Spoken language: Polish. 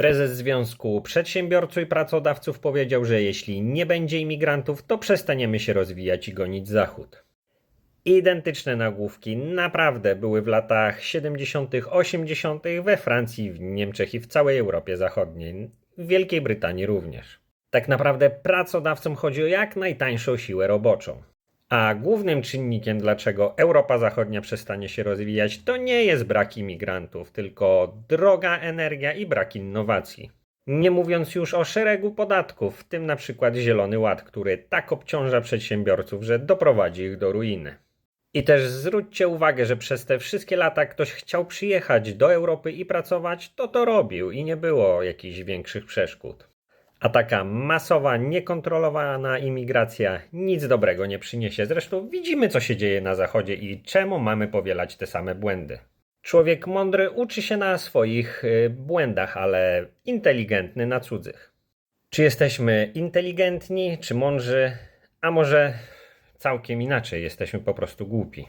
Prezes Związku Przedsiębiorców i Pracodawców powiedział, że jeśli nie będzie imigrantów, to przestaniemy się rozwijać i gonić Zachód. Identyczne nagłówki naprawdę były w latach 70., 80. we Francji, w Niemczech i w całej Europie Zachodniej, w Wielkiej Brytanii również. Tak naprawdę pracodawcom chodzi o jak najtańszą siłę roboczą. A głównym czynnikiem, dlaczego Europa Zachodnia przestanie się rozwijać, to nie jest brak imigrantów, tylko droga energia i brak innowacji. Nie mówiąc już o szeregu podatków, w tym na przykład Zielony Ład, który tak obciąża przedsiębiorców, że doprowadzi ich do ruiny. I też zwróćcie uwagę, że przez te wszystkie lata ktoś chciał przyjechać do Europy i pracować, to to robił i nie było jakichś większych przeszkód. A taka masowa, niekontrolowana imigracja nic dobrego nie przyniesie. Zresztą widzimy, co się dzieje na Zachodzie i czemu mamy powielać te same błędy. Człowiek mądry uczy się na swoich y, błędach, ale inteligentny na cudzych. Czy jesteśmy inteligentni, czy mądrzy, a może całkiem inaczej, jesteśmy po prostu głupi.